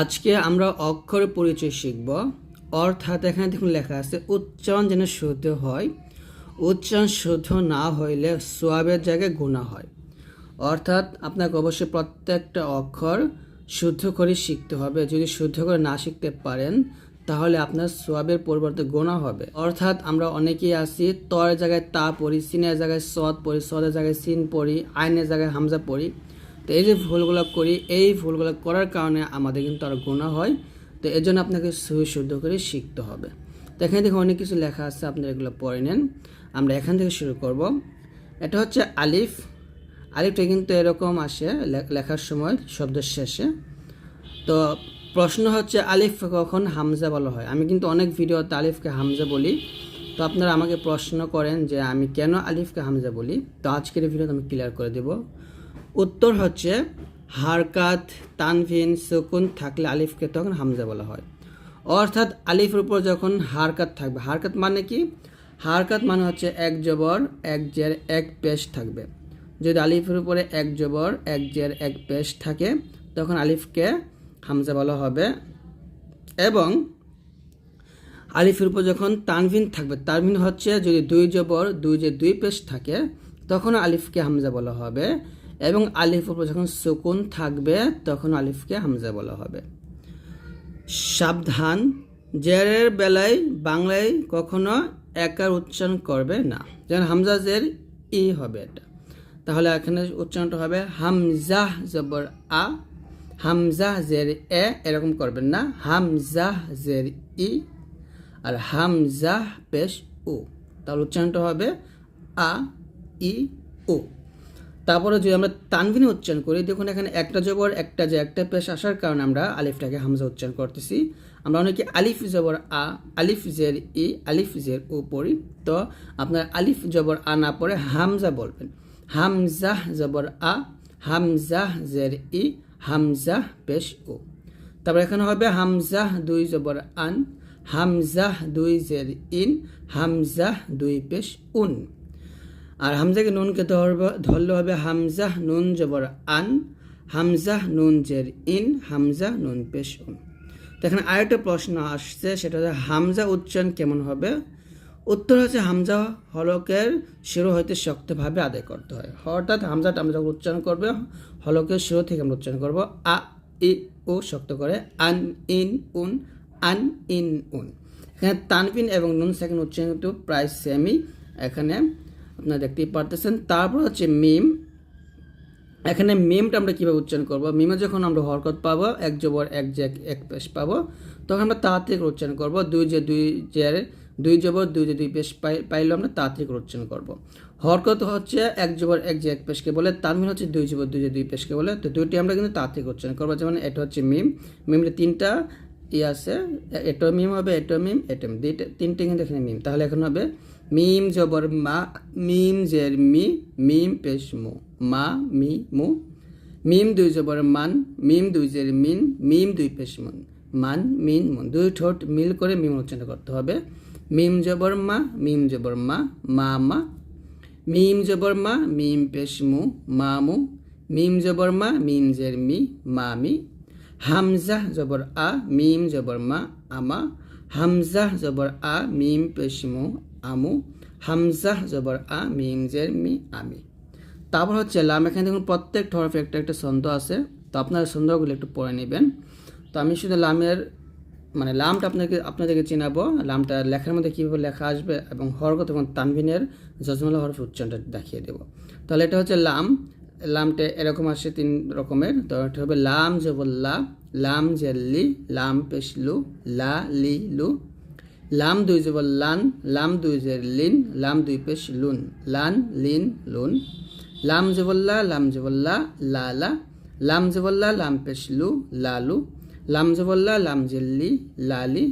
আজকে আমরা অক্ষর পরিচয় শিখব। অর্থাৎ এখানে দেখুন লেখা আছে, উচ্চারণ যেন শুদ্ধ হয়। উচ্চারণ শুদ্ধ না হইলে সোয়াবের জায়গায় গুণা হয়। অর্থাৎ আপনাকে অবশ্যই প্রত্যেকটা অক্ষর শুদ্ধ করে শিখতে হবে। যদি শুদ্ধ করে না শিখতে পারেন, তাহলে আপনার সোয়াবের পরিবর্তে গোনা হবে। অর্থাৎ আমরা অনেকেই আছি তর জায়গায় তা পড়ি, সিনের জায়গায় সদ পড়ি, সদের জায়গায় সিন পড়ি, আইনের জায়গায় হামজা পড়ি। তো এই যে ভুলগুলো করি, এই ভুলগুলো করার কারণে আমাদের কিন্তু আরও গুণা হয়। তো এর জন্য আপনাকে সহি করে শিখতে হবে। তো এখানে দেখে অনেক কিছু লেখা আছে, আপনারা এগুলো পড়ে নেন। আমরা এখান থেকে শুরু করব। এটা হচ্ছে আলিফ। আলিফটা কিন্তু এরকম আসে লেখার সময়, শব্দের শেষে। তো প্রশ্ন হচ্ছে, আলিফ কখন হামজা বলা হয়? আমি কিন্তু অনেক ভিডিওতে আলিফকে হামজা বলি। তো আপনারা আমাকে প্রশ্ন করেন যে আমি কেন আলিফকে হামজা বলি? তো আজকের ভিডিওতে আমি ক্লিয়ার করে দেব। উত্তর হচ্ছে, হারকাত, তানভিন, সুকুন থাকলে আলিফকে তখন হামজা বলা হয়। অর্থাৎ আলিফের উপর যখন হারকাত থাকবে, হারকাত মানে কি? হারকাত মানে হচ্ছে এক জবর, এক জের, এক পেশ থাকবে। যদি আলিফের উপরে এক জবর, এক জের, এক পেশ থাকে, তখন আলিফকে হামজা বলা হবে। এবং আলিফের উপর যখন তানভিন থাকবে, তানভিন হচ্ছে যদি দুই জবর, দুই যে দুই পেশ থাকে, তখন আলিফকে হামজা বলা হবে। এবং আলিফের উপর যখন সুকুন থাকবে, তখন আলিফকে হামজা বলা হবে। সাবধান, জেরের বেলায় বাংলায় কখনো একার উচ্চারণ করবে না। যেমন হামজা জের, ই হবে এটা। তাহলে এখানে উচ্চারণটা হবে হামজাহ জবর আ হামজাহ জের এ, এরকম করবেন না। হামজাহ জের ই আর হামজাহ পেশ উ। তাহলে উচ্চারণটা হবে আ, ই, উ। তারপরে যদি আমরা তানভিনে উচ্চারণ করি, দেখুন এখানে একটা জবর, একটা যে একটা পেশ আসার কারণে আমরা আলিফটাকে হামজা উচ্চারণ করতেছি। আমরা অনেকে আলিফ জবর আ, আলিফ জের ই, আলিফ জের ও পড়ি, তো আপনার আলিফ জবর আ না পড়ে হামজা বলবেন। হামজাহ জবর আ হামজাহ জের ই হামজাহ পেশ ও তারপর এখানে হবে হামজাহ দুই জবর আন হামজাহ দুই জের ইন হামজাহ দুই পেশ উন। আর হামজাকে নুনকে ধরলে হবে হামজাহ নুন জবর আন, হামজাহ নুন জের ইন হামজা নুন পেশ উন তো এখানে আরেকটা প্রশ্ন আসছে, সেটা হচ্ছে হামজা উচ্চারণ কেমন হবে? উত্তর হচ্ছে হামজা হলকের শিরো হইতে শক্তভাবে আদায় করতে হয়। অর্থাৎ হামজাটা আমরা যখন উচ্চারণ করবে, হলকের শিরো থেকে আমরা উচ্চারণ করব আ, ই, ও শক্ত করে আন, ইন, উন, আন, ইন, উন। এখানে তানপিন এবং নুন সেকেন্ড উচ্চারণ কিন্তু প্রায় সেমই এখানে আপনারা দেখতেই পারতেছেন। তারপর হচ্ছে মিম এখানে মিমটা আমরা কীভাবে উচ্চারণ করব? মিমে যখন আমরা হরকত পাবো, এক জবর, এক যে এক পেশ পাবো, তখন আমরা তাড়াতাড়ি উচ্চারণ করব। দুই যে দুই যে দুই জবর, দুই যে দুই পেশ পাই পাইলেও আমরা তাড়াতাড়ি উচ্চারণ করব। হরকত হচ্ছে এক জবর, এক এক পেশকে বলে তানমিন হচ্ছে দুই জবর, দুই যে দুই পেশকে বলে। তো দুইটি আমরা কিন্তু তাড়াতাড়ি উচ্চারণ করব। যেমন এটা হচ্ছে মিম মিমটা তিনটা ই আছে। এটো মিম হবে এটো মিম এটো মিম দুইটা তিনটে কিন্তু এখানে মিম তাহলে এখন হবে মিম জবর মা, মিম জের মি, মিম পেশ মু, মা, মি মিম দুই জবর মান, মিম দুই জের মিন, মিম দুই পেশ মুন। মান, মিন দুই ঠোঁট মিল করে মিম উচ্চারণ করতে হবে। মিম জবর মা, মিম জবর মা মা মা। মিম জবর মা, মিম পেশ মু, মা, মু। মিম জবর মা, মিম জের মি, মা, মি। হামজা জবর আ, মিম জবর মা, আমা। হামজা জবর আ, মিম পেশ মু আমু হামজাহ জবর, আ, মিম, জের, মি, আমি। তারপর হচ্ছে লাম, এখানে দেখুন প্রত্যেক হরফে একটা একটা ছন্দ আছে। তো আপনারা ছন্দগুলো একটু পড়ে নেবেন। তো আমি শুধু লামের মানে লামটা আপনাকে, আপনাদেরকে চিনাবো। লামটা লেখার মধ্যে কীভাবে লেখা আসবে এবং হরকত এবং তানভিনের যজমালা হরফ উচ্চারণটা দেখিয়ে দেবো। তাহলে এটা হচ্ছে লাম। লামটা এরকম আসে তিন রকমের। তো এটা হবে লাম জবল্লা লাম জেল্লি লাম পেশলু লা, লি, লু। লাম দুই জবর লান, লাম দুই জের লিন, লাম দুই পেশ লুন। লান, লিন, লুন। লাম জবল্লা লাম জবল্লা লা লা লাম জবল্লা লাম পেশ লু লালু লাম জবল্লা লাম জেল্লি লালি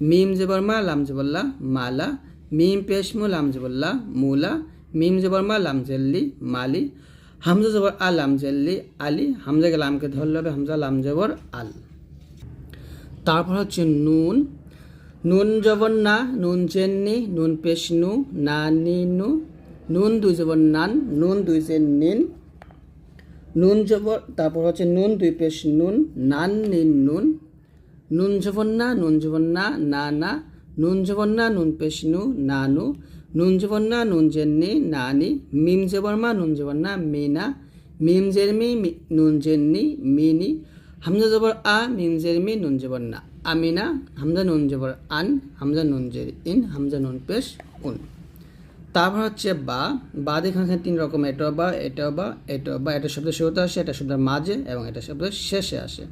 মিম জবরমা লাম জবল্লা মালা মিম পেশমু লাম জবল্লা মুলা মিম জবরমা লাম জেল্লি মালি হামজা জবর আ, লাম জেল্লি আলি হামজাকে লামকে ধরলে হবে হামজা, লাম জবর আল। তারপর হচ্ছে নুন। নুন জবর না নুন চেন্নি, নুন পেশনু না নি নু নুন দুই জবর নান নুন দুই জেন নিন নুন জবর তারপর হচ্ছে নুন দুই পেশ নুন নান নিন নুন নুন জবন্না নুন জবন্না না না না নুন জবন্না, নুন পেশ নু নানু, নুন জবন্না, নুন জেন্নি নানি, মিম জবর্মা, নুন জবন্না, মিনা, মিম জেরমি, মি- নুন জেন্নি মিনি, হামজা জবর আ, মিম জেরমি, নুন জবর না আমিনা, হামজা নুন জবর আন, হামজা নুন জের ইন, হামজা নুন পেশ উন। তারপর হচ্ছে বা। বা এখানে তিন রকম এটাও বা এটাও বা এটাও বা। এটা শব্দ শুরুতে আসে, এটা শব্দের মাঝে এবং এটা শব্দ শেষে আসে।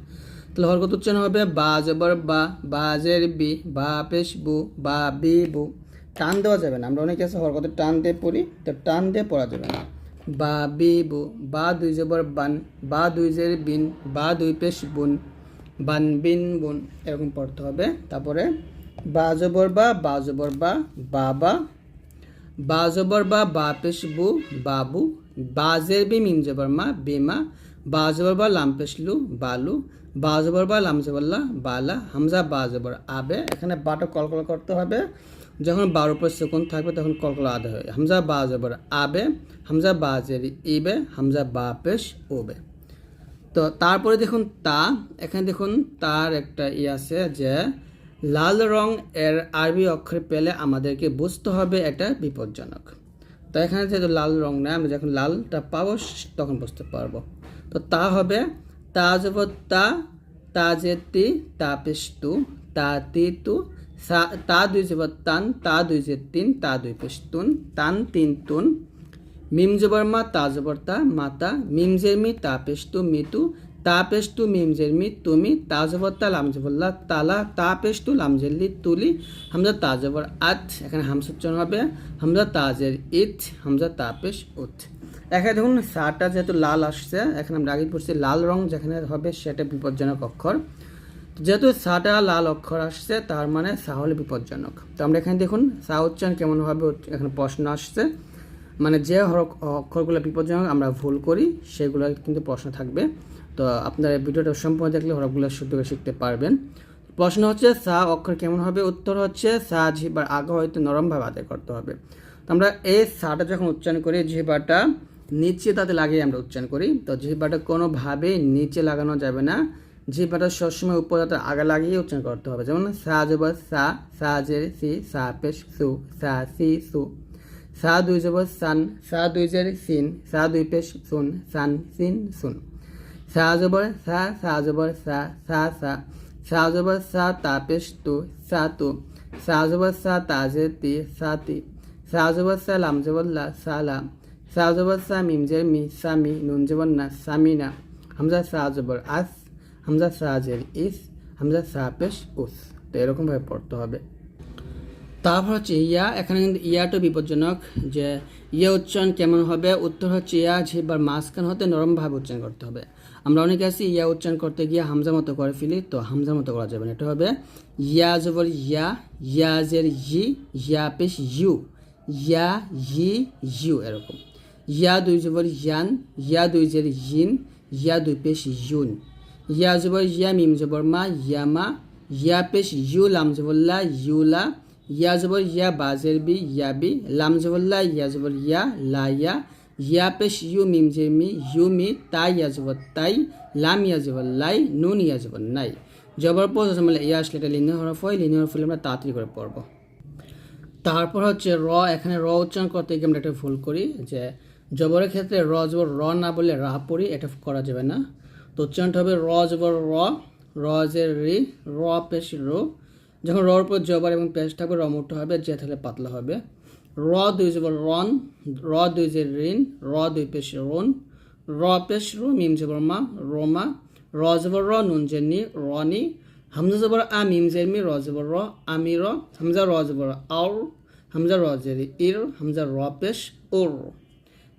তাহলে হরকত উচ্চারণ হবে বা জবর বা বা জের বি, বা পেশ বু, বা বি বু। টান দেওয়া যাবে না, আমরা অনেকে আছে হরকত টান দিয়ে পড়ি, তো টান দিয়ে পড়া যাবে না। বা বি বু, বা দুই জবর বান, বা দুই জের বিন, বা দুই পেশ বুন। বান বিন বুন এরকম পড়তে হবে। তারপরে বা জবর বা বা জবর বা, বাবা। বা জবর বা বা পেশ বু, বাবু। বাজের বি মিম জবর মা বেমা বা জবর বা লাম লু, বালু। বা জবর বা লাম জবরলা বালা। হামজা বা জবর, আবে। এখানে বাটা কলকলা করতে হবে। যখন বার উপর সেকুন থাকবে তখন কলকলা আদা হবে। হামজা বা জবর, আবে। হামজা বাজের ইবে। হামজা বা পেশ, ওবে। তো তারপরে দেখুন তা, এখানে দেখুন তার একটা ই আছে যে, লাল রং এর আরবি অক্ষর পেলে আমাদেরকে বুঝতে হবে এটা বিপজ্জনক। তো এখানে যেহেতু লাল রং না আমরা যখন লালটা পাবো, তখন বুঝতে পারব। তো তা হবে, তা যাব তা তা যে তি, তা পেশ তু তা তি দুই যাব তান, তা দুই যে তিন, তা দুই পেশ তুন তান তিন তুন মিম জবর মা, তা জবর তা মাতা, মিম জের মি, তা পেশ তু মিতু তা পেশ তু মিম জের মি তুমি তা জবর তা লাম তালা তা পেশ তু লাম জেরলি তুলি হামজা তা জবর আত, এখানে হামস উচ্চারণ হবে, হামজা তাজের ইত, হামজা তা পেশ উত। এখানে দেখুন, সাটা যেহেতু লাল আসছে, এখানে আমরা আগে পড়ছি লাল রং, যেখানে হবে সেটা বিপজ্জনক অক্ষর। যেহেতু সাটা লাল অক্ষর আসছে, তার মানে সা হলে বিপজ্জনক। তো আমরা এখানে দেখুন সা উচ্চারণ কেমন হবে এখানে প্রশ্ন আসছে। মানে যে অক্ষরগুলো বিপজ্জনক, আমরা ভুল করি, সেগুলো কিন্তু প্রশ্ন থাকবে। তো আপনারা ভিডিওটা সম্পূর্ণ দেখলে হরফগুলো শুদ্ধ করে শিখতে পারবেন। প্রশ্ন হচ্ছে, সা অক্ষর কেমন হবে? উত্তর হচ্ছে, সা জিহ্বার আগে হয়তো নরমভাবে আদায় করতে হবে। তো আমরা এই সাটা যখন উচ্চারণ করি, জিহ্বাটা নিচে তাতে লাগিয়ে আমরা উচ্চারণ করি। তো জিহ্বাটা কোনোভাবেই নিচে লাগানো যাবে না। জিহ্বাটা সবসময় উপর তাতে আগে লাগিয়ে উচ্চারণ করতে হবে। যেমন সা জবর সা সা জের সি, সা পেশ, সু, সা, সি, সু। সা দুই জবর সান সা দুই জের সিন সা দুই পেশ সুন, সান, সিন, সুন। সা জবর সা সা জবর সা সা সা। সা জবর সা, তা পেশ তু সা তু। সা জবর সা, তা জের তি, সা তি। সা জবর সা, লাম জবর লা, সা লা। সা জবর সা, মিম জের মি, সা মি, নুন জবর না সামিনা হামজা সা জবর আস, হামজা সা জের ইস, হামজা সা পেশ, উস। তো এরকমভাবে পড়তে হবে। তারপর হচ্ছে ইয়া, এখানে কিন্তু ইয়াটা বিপজ্জনক, যে ইয়া উচ্চারণ কেমন হবে, উত্তর হচ্ছে ইয়া জিহ্বার মাঝখান হতে নরমভাবে উচ্চারণ করতে হবে। আমরা অনেকে আছি ইয়া উচ্চারণ করতে গিয়ে হামজা মতো করে ফেলি, তো হামজার মতো করা যাবে না, এটা হবে ইয়া জবর ইয়া ইয়াজের ই, ইয়া পেশ ইউ, ইয়া ই ইউ এরকম। ইয়া দুই জবর ইয়ান, ইয়া দুই জের ইন, ইয়া দুই পেশ ইউন। ইয়া জবর ইয়া, মিম জবর মা ইয়ামা ইয়া পেশ ইউ, লাম জবল্লা ইউলা ইয়া জবর ইয়া বাজের বি, ইয়া বি, লাম জবল্লা ইয়া জবর ইয়া, লা, ইয়া। ইয়া পেশ ইউ, মিম জের মি, ইউ, মি তাই ইয়া জবর তাই, লাম, ইয়া জবর লাই, নুন, ইয়া জবর নাই। জবর পর মানে ইয়া আসলে এটা লিনিয়ার হরফ হয় লিনিয়ার হরফ আমরা তাড়াতাড়ি করে পড়ব। তারপর হচ্ছে র, এখানে র উচ্চারণ করতে গিয়ে আমরা একটা ভুল করি, যে জবরের ক্ষেত্রে র জবর র না বলে রা পড়ি, এটা করা যাবে না। তো উচ্চারণটা হবে র জবর র র যে রি, র পেশ রো যখন রর উপর জবর এবং পেশ থাকবে র মোটা হবে যে তাহলে পাতলা হবে। র দুই জবর রন র দুই যে ঋণ, র দুই পেশ রন র পেশ রো, মিম জবর মা রোমা র জবর র, নুন জেনি রনি হামজা জবর আ, মিম জের মি, র জবর র আমি র, হামজা র জবর আউর, হামজা র জেরি ইর, হামজা র পেশ ওর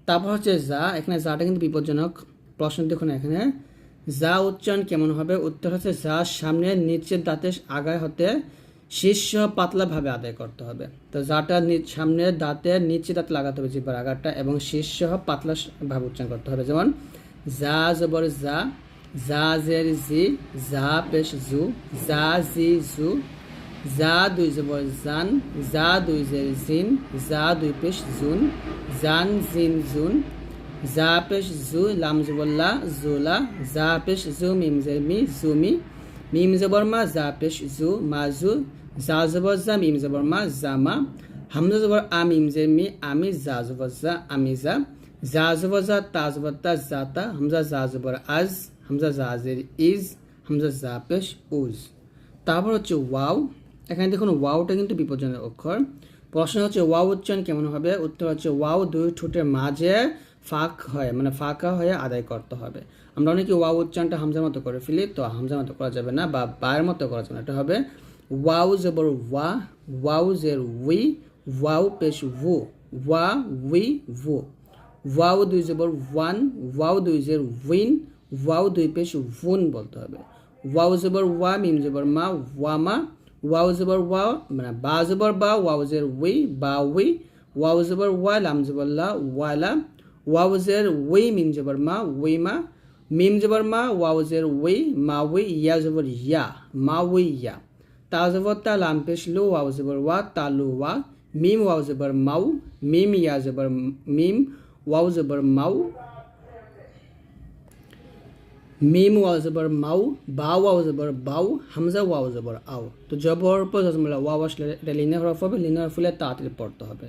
তারপর হচ্ছে যা এখানে যাটা কিন্তু বিপজ্জনক। প্রশ্ন দেখুন এখানে। যা উচ্চারণ কেমন হবে? উত্তর হচ্ছে যা সামনে নিচের দাঁতের আগায় হতে শীর্ষ পাতলাভাবে আদায় করতে হবে। তো যাটা নি- সামনে দাঁতের নিচে দাঁত লাগাতে হবে জিব্বার আগারটা এবং শীর্ষ পাতলা ভাবে উচ্চারণ করতে হবে। যেমন, যা জবর যা যা জের জি, যা পেশ জু, যা জি জু, যা দুই জবর জান, যা দুই জের জিন, যা দুই পেশ জুন, জান জিন জুন পেশ জু লাম জবল্লা জুলা জু মিম জুমি মিম জবর মা জা পেশ জু মাজু জা জবর জা মিম জবর মা জামা হামজা জে আমি জা জবর জা আমি জা জা তা জবর জাতা হামজা জা আজ হামজা জা ইজ হামজা জা উজ তারপর হচ্ছে ওয়াও। এখানে দেখুন ওয়াওটা কিন্তু বিপজ্জনক অক্ষর। প্রশ্ন হচ্ছে ওয়াও উচ্চারণ কেমন হবে? উত্তর হচ্ছে ওয়াও দুই ঠোঁটের মাঝে। ফাঁক হয় মানে ফাঁকা হয়ে আদায় করতে হবে। আমরা অনেকে ওয়াও উচ্চারণটা হামজার মতো করে ফেলি, তো হামজার মতো করা যাবে না বা বায়ের মতো করা যাবে না। এটা হবে ওয়াও জবর ওয়া, ওয়াও জের উই, ওয়াও পেশ ভু, ওয়া উই ভু। ওয়াও দুই জবর ওয়ান, ওয়াও দুই জের উইন, ওয়াও দুই পেশ ভুন বলতে হবে। ওয়াও জবর ওয়া, মিম জবর মা, ওয়া মা, ওয়াও জবর ওয়া মানে বা জবর বা, ওয়াও জের উই, বা উই, ওয়াও জবর ওয়া, লাম জবর লা ওয়ালা ওয়াও জের উই মিম জবর মা উই মা মিম জবর মা ওয়াও জের উই মা উই ইয়া জবর ইয়া মা উই ইয়া তা জবর তা লাম লু জবর ওয়া তা লু ওয়া মিম ওয়াও জবর মাউ মিম ইয়া জবর মিম ওয়াও জবর মাউ মিম ওয়াও জবর মাউ বা ওয়াও জবর বাউ হামজা ওয়াও জবর আও তো জবর পর ওয়াও আসলে এটা লিনিয়ার হরফ হবে লিনিয়ার হরফলে তাড়াতাড়ি পড়তে হবে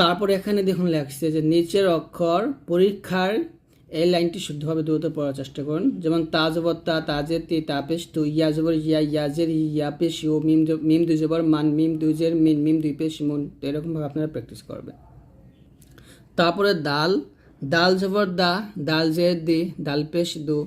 তারপর এখানে দেখুন লেখছে যে নিচের অক্ষর পরীক্ষার এই লাইনটি শুদ্ধভাবে দ্রুত পড়ার চেষ্টা করুন। যেমন তা জবর তা তাজের তি তাপেশ তু, ইয়া জবর ইয়া ইয়াজের ইয়া পেশ ইউ মিম মিম দুই জবর, মান মিম দুই জের, মিন মিম দুই পেশ মুন। এরকমভাবে আপনারা প্র্যাকটিস করবেন। তারপরে দাল দাল জবর দা, দাল জের দি, দাল পেশ দু।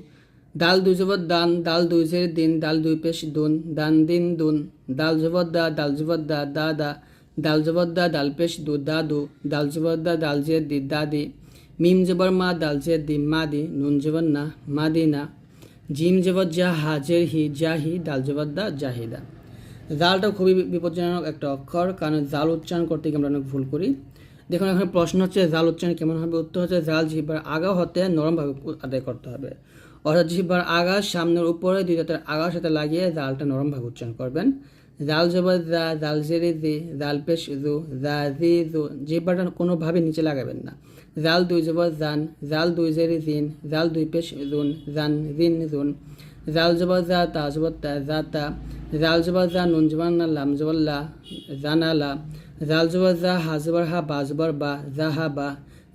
দাল দুই জবর দান, দাল দুই জের দিন, দাল দুই পেশ দুন, দান দিন দুন। দাল জবর দা, দাল জবর দা দা দা। দাল জবর দা, দাল পেশ দু দা দু, দাল জবর দা, দাল জের দি দা দি, মিম জবর মা, দাল জের দি মা দি, নুন জবর না, মা দি না, জিম জবর যা হাজের হি, যা হি, দাল জবর দা জাহিদা জালটা খুবই বিপজ্জনক একটা অক্ষর, কারণ জাল উচ্চারণ করতে গিয়ে আমরা অনেক ভুল করি। দেখুন, এখানে প্রশ্ন হচ্ছে, জাল উচ্চারণ কেমন হবে? উত্তর হচ্ছে, জাল জিহ্বার আগা হতে নরমভাবে আদায় করতে হবে। অর্থাৎ জিহ্বার আগা সামনের উপরে, দুই দাঁতের আগার সাথে লাগিয়ে জালটা নরমভাবে উচ্চারণ করবেন। জাল জবর দা জাল জেরে দি জাল পেশ জু জা জি জু জিহ্বাটা কোনোভাবে নিচে লাগাবেন না। জাল দুই জবর জান জাল দুই জেরে জিন জাল দুই পেশ জুন জান জিন জুন জাল জবর জা তা জবর তা জা তা। জাল জবর জা নুন জবর না, লাম জবর লা জানা জাল জবর জা হা জবর হা, বা জবর বা জা হা বা।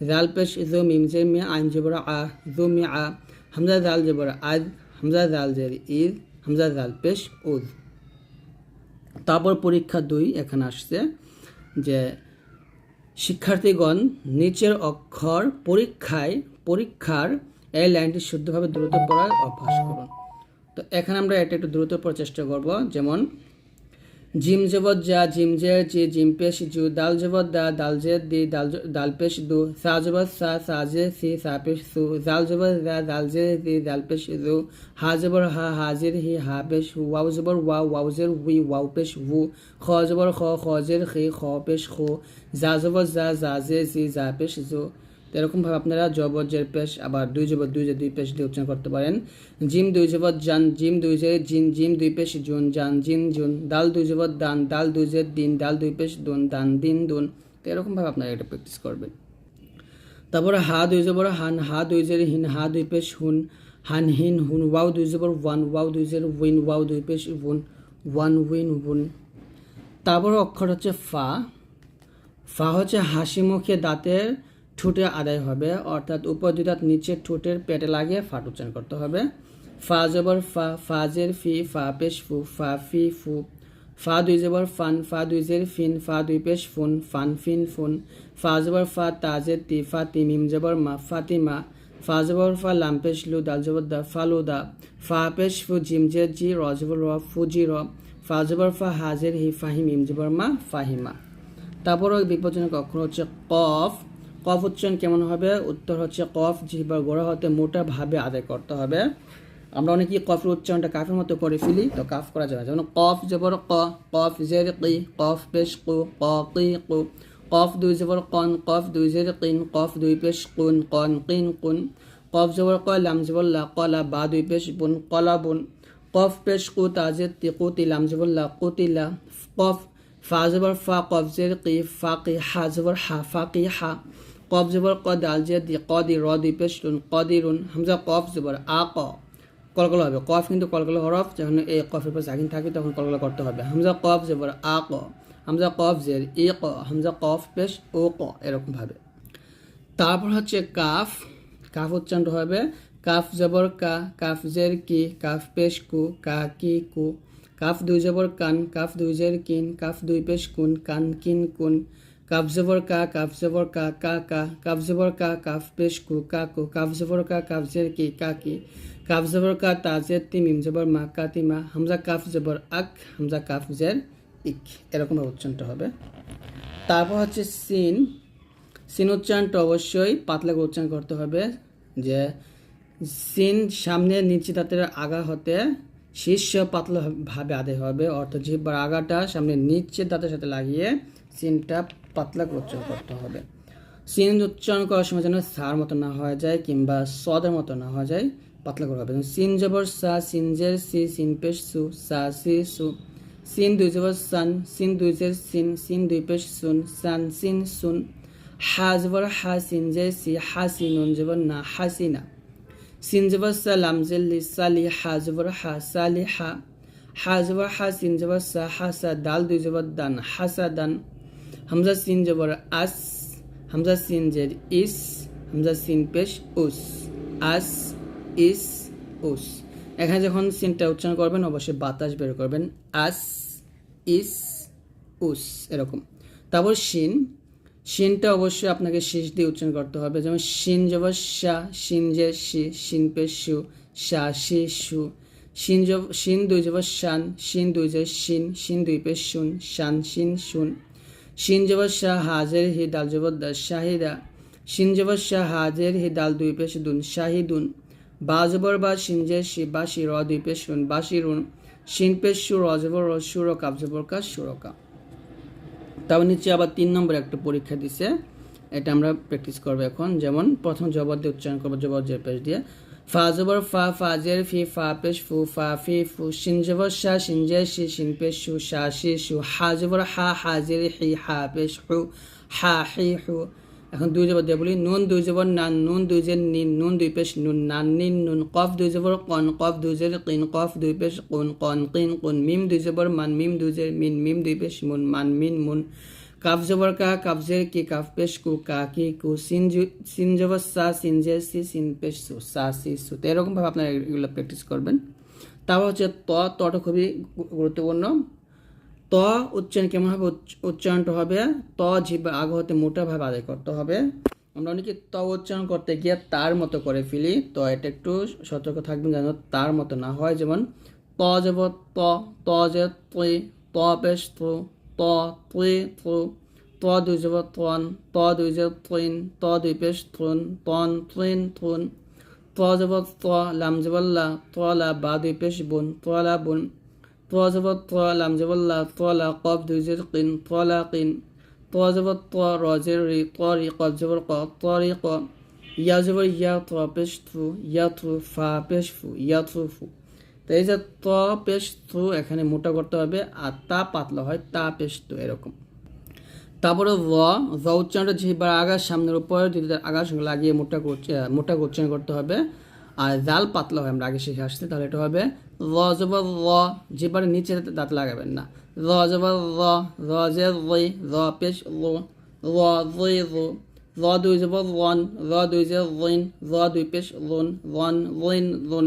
জাল পেশ জো মিম জে মি আইন জবর আ জো মি আ। হামজা জাল জবর আজ হামজা জাল জের ইদ হামজা জাল পেশ উদ তারপর পরীক্ষা দুই এখানে আসছে যে শিক্ষার্থীগণ নিচের অক্ষর পরীক্ষায়, পরীক্ষার এই লাইনটি শুদ্ধভাবে দ্রুত পড়ার অভ্যাস করুন। তো এখানে আমরা এটা একটু দ্রুত পড়ার চেষ্টা করব। যেমন জিম জবত যা, জিম জের জি জিম পেশ জু দাল জবত দা দাল জের দি দাল জ- দাল পেশ দু, সা জবত সা সা জে সি, সা পেশ সু, জাল জবর দা দাল জে দি দাল পেশ জু হা জবর হা হাজির হি, হা পেশ ওয়াও জবর ওয়াও ওয়াও জের উই ওয়াও পেশ ভু, খ জবর খ খ জের খি খ পেশ খু যা জবর যা যা জে জি যা পেশ জু। তো এরকমভাবে আপনারা জবর জের পেশ, আবার দুই জবর দুই জে দুই পেশ দিয়ে উচ্চারণ করতে পারেন। জিম দুই জবর জান, জিম দুই জে জিন, জিম দুই পেশ, জুন, জান, জিন, জুন, দাল দুই জবর দান, দাল দুই জের দিন, দাল দুই পেশ, দুন, দান, দিন, দুন। তো এরকমভাবে আপনারা এটা প্র্যাকটিস করবেন। তারপরে হা দুই জবর, হান, হা দুই জের হিন, হা দুই পেশ, হুন, হান, হিন, হুন, ওয়াও দুই জবর, ওয়ান, ওয়াও দুই জের উইন, ওয়াও দুই পেশ, উন, ওয়ান, উইন, উন। তারপর অক্ষর হচ্ছে ফা। ফা হচ্ছে হাসি মুখে দাঁতের ঠোঁটে আদায় হবে, অর্থাৎ উপর দুই দাঁত নিচের ঠোঁটের পেটে লাগিয়ে ফাট উচ্চারণ করতে হবে। ফা জবর, ফা ফাজের ফি, ফা পেশ, ফু, ফা, ফি, ফু। ফা দুই জবর, ফান, ফা দুই জের, ফিন, ফা দুই পেশ, ফুন, ফান, ফিন, ফুন। ফা জবর, ফা তাজের তি, ফা, তি, মিম জবর, মা ফাতিমা ফা জবর, ফা, লাম পেশ, লু, দাল জবর, দা ফালুদা ফা পেশ, ফু, জিম, জের, জি, র জবর, র, ফু, জি, র। ফা জবর, ফা হাজের হি ফাহিম মিম জবর, মা ফাহিমা তারপরও বিপজ্জনক অক্ষর হচ্ছে কফ। কফ উচ্চারণ কেমন হবে? উত্তর হচ্ছে কফ জিহ্বার গোড়া হতে মোটাভাবে আদায় করতে হবে। আমরা অনেকেই কফের উচ্চারণটা কাফের মতো করে ফেলি, তো কাফ করা যাবে যেমন কফ জবর ক, কফ জের কি কফ পেশ কু ক কি কু কফ দুই জবর কন, কফ দুই জের কিন কফ দুই পেশ কুন কন কিন কুন কফ জবর ক, লাম জবর লা কলা বা দুই পেশ বুন কলা বুন, কফ পেশ কু তাজের তি কুতি, লাম জবর লা কুতিলা কফ ফা জবর ফা, কফ জের কি ফা কি হা জবর হা, ফা কি হা। কফ জবর ক দাল জের দি ক দি র দুই পেশ রুন ক দি রুন হামজা কফ জবর আ ক কলকলা হবে। কফ কিন্তু কলকলা হরফ, যখন এই কফের পর সাকিন থাকে তখন কলকলা করতে হবে। হামজা কফ জবর আ ক হামজা কফ জের ই ক হামজা কফ পেশ ও ক এরকম ভাবে। তারপর হচ্ছে কাফ। কাফ উচ্চারণ হবে। কাফ জবর কা, কাফ জের কি, কাফ পেশ কু, কা কি কু। কাফ দুই জবর কান, কাফ দুই জের কিন, কাফ দুই পেশ কুন, কান কিন কুন। কাফ জবর কা কাফ জবর কা কা কা কাফ জবর কা কাফ পেশ কু কা কু কাফ জবর কা কাফ জের কি কা কি কাফ জবর কা তা জের তি মিম জবর মা কা তি মা হামজা কাফ জবর আক হামজা কাফ জের ইক এরকমভাবে উচ্চারণটা হবে। তারপর হচ্ছে সিন। সিন উচ্চারণটা অবশ্যই পাতলা করে উচ্চারণ করতে হবে যে সিন সামনে নিচে দাঁতের আগা হতে শীর্ষ পাতলা ভাবে আদায় হবে। অর্থাৎ জিহ্বার আগাটা সামনে নিচে দাঁতের সাথে লাগিয়ে সিনটা পাতলা করে উচ্চারণ করতে হবে। সিন উচ্চারণ করার সময় যেন সার মতো না হয়ে যায় কিংবা সদের মতো না হয়ে যায়, পাতলা করে হবে। সিন জবর সা সিনজের সি, সিন পেশ সু, সা, সি, সু। সিন দুই জবর সান, সিন দুই জের সিন সিন দুই পেশ সুন, সান, সিন, সুন। হা জবর হা, সিন জে সি, হা সি নুন জবর না হাসিনা সিন জবর সা, লাম জের লি সালি হা জবর হা সালি হা। হা জবর হা, সিন জবর সা, হা, সা, দাল দুই জবর দান হাসা দান। হামজা সিন জবর আস, হামজা সিন জের ইস, হামজা সিন পেশ উস, আস, ইস, উস। এখানে যখন সিনটা উচ্চারণ করবেন, অবশ্যই বাতাস বের করবেন। আস, ইস, উস, এরকম। তারপর শিন। শিনটা অবশ্যই আপনাকে শেষ দিয়ে উচ্চারণ করতে হবে। যেমন শিন জবর শা, শিন যে শি, শিন পে শু, শা শি শু। শিন জব শিন দুই জবর শান, শিন দুই যে শিন শিন দুই পে শুন, শান, শিন শুন। শিন জবর শাহ হাজের হি দাল জবর দা শাহিদা। শিন জবর শাহ হাজের হি দাল দুই পেশ দুন শাহিদুন। বা জবর বা শিন যে শি বা শি র দুই পেশ শুন বা শিরুন শিন পেশ সু র জবর র সুর জবর কা সুরকা তারপর নিচে আবার তিন নম্বর একটা পরীক্ষা দিছে। এটা আমরা প্র্যাকটিস করব এখন। যেমন প্রথম জবর দিয়ে উচ্চারণ করব জবর জের পেশ দিয়ে। ফা ফা ফাজের ফি ফা পেশ ফু ফা ফি ফু শিন জবর শা শিন জে শি শিন পেশ শু শা শি শু হা জবর হা হাজের হি হা পেশ হু হা হি হু এখন দুই জবর দিয়ে নুন দুই জবর নান নুন দুই জের নিন নুন দুই পেশ নুন নান নিন নুন কফ দুই জবর কন কফ দুই জের কিন কফ দুই পেশ কুন কন কিন কুন মিম দুই জবর মান মিম দুই জের মিন মিম দুই পেশ মুন মান মিন মুন কাফ জবর কা, কাফ জের কি কাফ পেশ কু, কা কি কু, সিন সিন জবর সা, সিন জের সি, সিন পেশ সু, সা, সি, সু। তো এরকমভাবে আপনারা এগুলো প্র্যাকটিস করবেন। তারপর হচ্ছে ত, তটা খুবই গুরুত্বপূর্ণ। ত উচ্চারণ কেমন হবে? উচ্চারণটা হবে ত জিবা আগ হতে মোটাভাবে আদায় করতে হবে। আমরা অনেকে ত উচ্চারণ করতে গিয়ে তার মতো করে ফেলি। তো এটা একটু সতর্ক থাকবেন যেন তার মতো না হয়। যেমন ত যাব ত ত যে ত পেশ তু ত ত্রি ত্রু ত দুই যাব ত্রন ত দুই যাব ত্রিন ত দুই পেশ ত্রুন তন ত্রিন ত্রুন ত যাব ত লাম যাবল্লা ত্রলা বা দুই পেশ বুন ত্রলা বুন ত যাব ত লাম যাবল্লা ত্রলা কব দুই জের কিন ত্রলা কিন ত যাব ত র জের রি ত রি কব যাবর ক ত রি ক ইয়া যাবর ইয়া ত্র পেশ থু ইয়া থ্রু ফা পেশ ফু ইয়া থ্রু ফু তো এই যে ত পেশ এখানে মোটা করতে হবে আর তা পাতলা হয় তা পেশ এরকম। তারপরে ভ ভ উচ্চারণটা যেবার আগার সামনের উপর যদি আগার সঙ্গে লাগিয়ে মোটা করছে, মোটা উচ্চারণ করতে হবে আর জাল পাতলা হয় আমরা আগে শিখে আসছি তাহলে এটা হবে র জবর র যেবারে নিচে দাঁত লাগাবেন না। র জবর র র যে রই র পেশ র র রই র র দুই জবর রন র দুই যে রইন র দুই পেশ রন রন রইন রন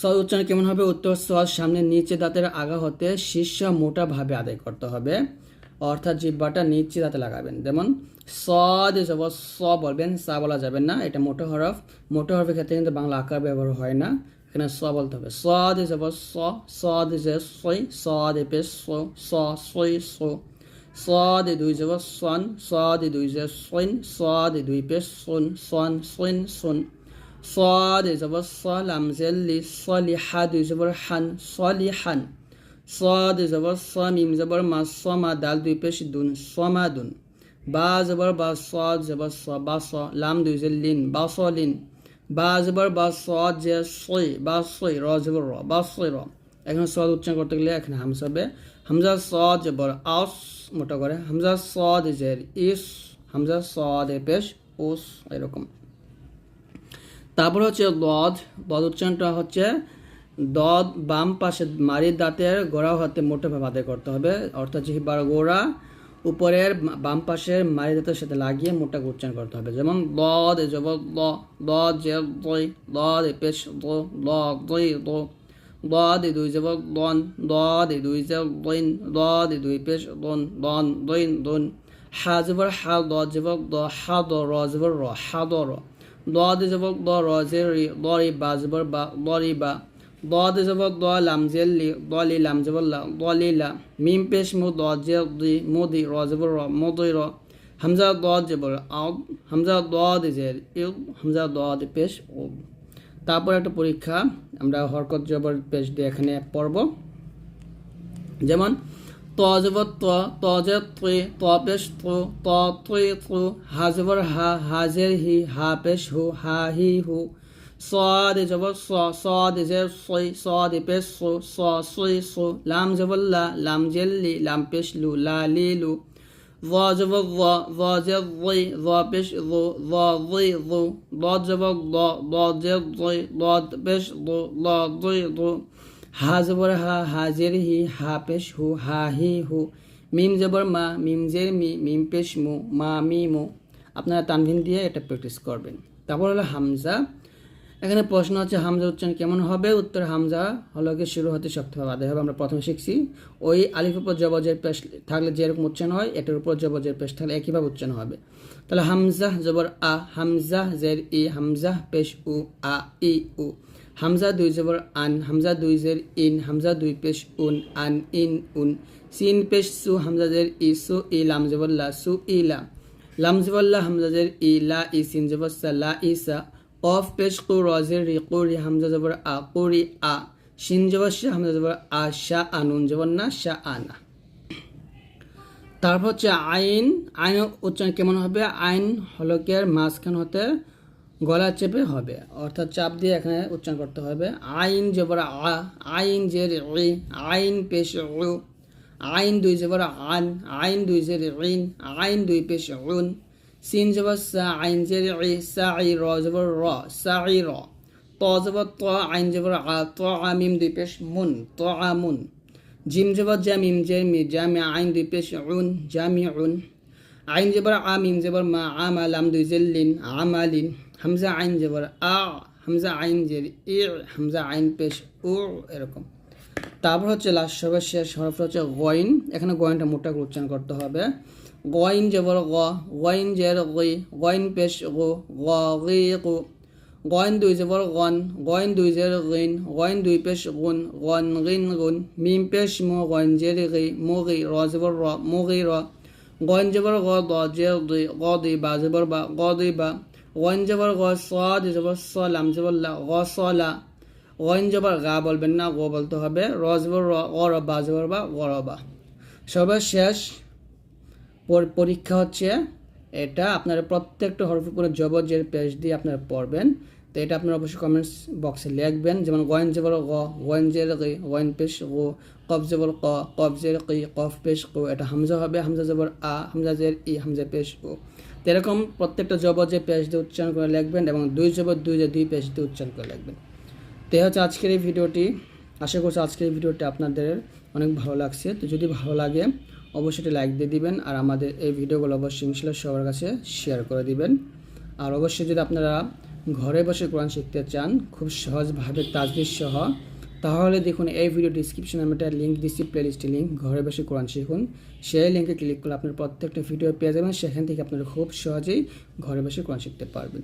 স উচ্চারণ কেমন হবে? উত্তর স সামনে নিচে দাঁতের আগা হতে শীর্ষ মোটাভাবে আদায় করতে হবে। অর্থাৎ জিব্বাটা নিচে দাঁতে লাগাবেন। যেমন স যে যাব, স বলবেন, সা বলা যাবে না, এটা মোটো হরফ। মোটো হরফের ক্ষেত্রে কিন্তু বাংলা আকার ব্যবহার হয় না, এখানে স বলতে হবে। স দে যাব, স স দে যে সই স দে পে স স, সই, স। স দে দুই যাব, সন স দে দুই যে সৈন স দে দুই পে সোন, সন সৈন সোন। صاد যাব সলাম জেল্লি সলিহা দুই যাব হান সলিহান صاد زبر صا ميم زبر ما صما دال দুই পেশ দুন সমাদুন বা জবর বা صاد زبر صا বা صا লাম দুই জের লিন বা লিন বা জবর বা صاد যে সই বা সই র জবর র বা সই র এখানে সদ উচ্চারণ করতে গেলে এখানে হামজা হবে হামজা সদ জবর আস মোটা করে হামজা সদ জের ইস হামজা সদ এ পেশ ওস এরকম তারপর হচ্ছে দদ দদ উচ্চারণটা হচ্ছে দদ, বাম পাশে মারির দাঁতের গোড়া হাতে মোটাভাবে আদায় করতে হবে। অর্থাৎ জিহ্বার গোড়া, উপরের বাম পাশের মারি দাঁতের সাথে লাগিয়ে মোটা উচ্চারণ করতে হবে। যেমন দদ জব দ দদ যে দই দদ পেশ দ দ দই দ দদ দুই জব দন দদ দুই যে দইন দদ দুই পেশ দন দন দইন দন হা জবর হা দদ জব দ হা দ র জবর র, হা দ র। দদ জবর দ র জে রি দরি বা জবর বা দরি বা ضاد زبر ض لام زل لي ضالي لام زبر لا ضالي لا ميم পেশ মু ضاد زل ضي مضي را زبر را مضي را হামজা ضاد জবর আদ হামজা ضاد জের ইল হামজা ضاد পেশ ও তারপর একটা পরীক্ষা আমরা হরকত জবর পেশ দিয়ে এখানে পড়ব যেমন তজব ত তজে ত্রে তপেশ ত্রো ত ত্রে ত্রো হাজবর হা হাজের হি হা পেশ হো হা হি হো সদ স সদ জে সই সদ পেশ সো স সই সো লাম জবল্লা লাম জেল্লি লাম পেশ লু লা লি লু ভ জব ভ ভ পেশ রো ভ জব দ দ হা জবর হা, হাজের হি, হা পেশ হু, হা হি হু। মিম জবর মা, মিম জের মি, মিম পেশ মু, মা মি মু। আপনারা তানভিন দিয়ে এটা প্র্যাকটিস করবেন। তারপর হলো হামজা। এখানে প্রশ্ন হচ্ছে হামজা উচ্চারণ কেমন হবে? উত্তর হামজা হলো কি শুরু হতে শক্তভাবে আদায় হবে, আমরা প্রথমে শিখছি। ওই আলিফ উপর জবজের পেশ থাকলে যেরকম উচ্চারণ হয়, এটার উপর জবজের পেশ থাকলে একইভাবে উচ্চারণ হবে। তাহলে হামজা জবর আ, হামজা জের ই, হামজা পেশ উ, আ, ই, উ। হামজা দুই জবর আন, হামজা দুই জের ইন, হামজা দুই পেশ উন, আন, ইন, উন। সিন পেশ সু, হামজা জের ই, সু, ই, লাম জবর লা, সু, ই, লা। লাম জবর লা, হামজা জের ই, লা, ই, সিন জবর সা, লা, ই, সা। কফ পেশ কু রজের রি কুরি হামজা জবর আ কুরি আ। শিন জবর শাহ হামজা জবর আ শাহ আনুন জবর না শাহ আনা তারপর হচ্ছে আইন। আইন উচ্চারণ কেমন হবে? আইন হলকের মাঝখান হতে গলা চেপে হবে, অর্থাৎ চাপ দিয়ে এখানে উচ্চারণ করতে হবে। আইন জবর আ, আইন জের ই, আইন পেশ আইন দুই জবর আন, আইন দুই জের ইন আইন দুই পেশ উন সিন সা, আইন জের ই র জবর র, সা র, ত জবর ত, আইন জবর আ, ত আমিম দুই পেশ মুন, ত আমুন জিম জবর জা মিম জের মি, জামি আইন দুই পেশ উন জামি উন আইন জবর আ মিম জবর মা আমা লাম দুই জেল্লিন আমালিন হামজা আইন জবর আ হামজা আইন জের ই হামজা আইন পেশ উ এরকম। তারপর হচ্ছে লাস্ট সর্বশেষ হরফ হচ্ছে গইন। এখানে গইনটা মোটা করে উচ্চারণ করতে হবে। গইন জবর গ, গইন জের গই গইন পেশ গো, গ গি গু। গইন দুই জবর গন, গইন দুই জের গইন গইন দুই পেশ গুন, গন গিন গুন। মিম পেশ মো গইন জের গি, মো গি র জবর র, মো গি র। গইন জবর গ দ জের দুই, গ দুই বা জবর বা, গ দুই বা গইন জবর গ স জবর স, লাম জবর লা, গ স, লা। গইন জবর গা বলবেন না, গ বলতে হবে, র জবর র র বা জবর বা, গ র বা। সর্বশেষ পরীক্ষা হচ্ছে, এটা আপনারা প্রত্যেকটা হরফের উপরে জবজের পেজ দিয়ে আপনারা পড়বেন। তো এটা আপনারা অবশ্যই কমেন্টস বক্সে লিখবেন। যেমন গয়েন জবর গ গয়েন জের গি গয়েন পেশ গো, কফ জবর ক, কফ জের কি কফ পেশ কো এটা হামজা হবে। হামজা জবর আ, হামজা জের ই, হামজা পেশ ও তো এরকম প্রত্যেকটা জবজের পেজ দিয়ে উচ্চারণ করে লিখবেন এবং দুই জবর দুই যে দুই পেজ দিয়ে উচ্চারণ করে লিখবেন। তো হচ্ছে আজকের এই ভিডিওটি। আশা করছি আজকের এই ভিডিওটি আপনাদের অনেক ভালো লাগছে। তো যদি ভালো লাগে, অবশ্যই লাইক দিয়ে দিবেন আর আমাদের এই ভিডিওগুলো অবশ্যই ইনশাল্লাহ সবার কাছে শেয়ার করে দিবেন। আর অবশ্যই যদি আপনারা ঘরে বসে কোরআন শিখতে চান, খুব সহজভাবে তাজবির সহ, তাহলে দেখুন এই ভিডিও ডিসক্রিপশনে আমি একটা লিঙ্ক দিচ্ছি প্লেলিস্টের লিঙ্ক ঘরে বসে কোরআন শিখুন। সেই লিঙ্কে ক্লিক করলে আপনার প্রত্যেকটা ভিডিও পেয়ে যাবেন, সেখান থেকে আপনারা খুব সহজেই ঘরে বসে কোরআন শিখতে পারবেন।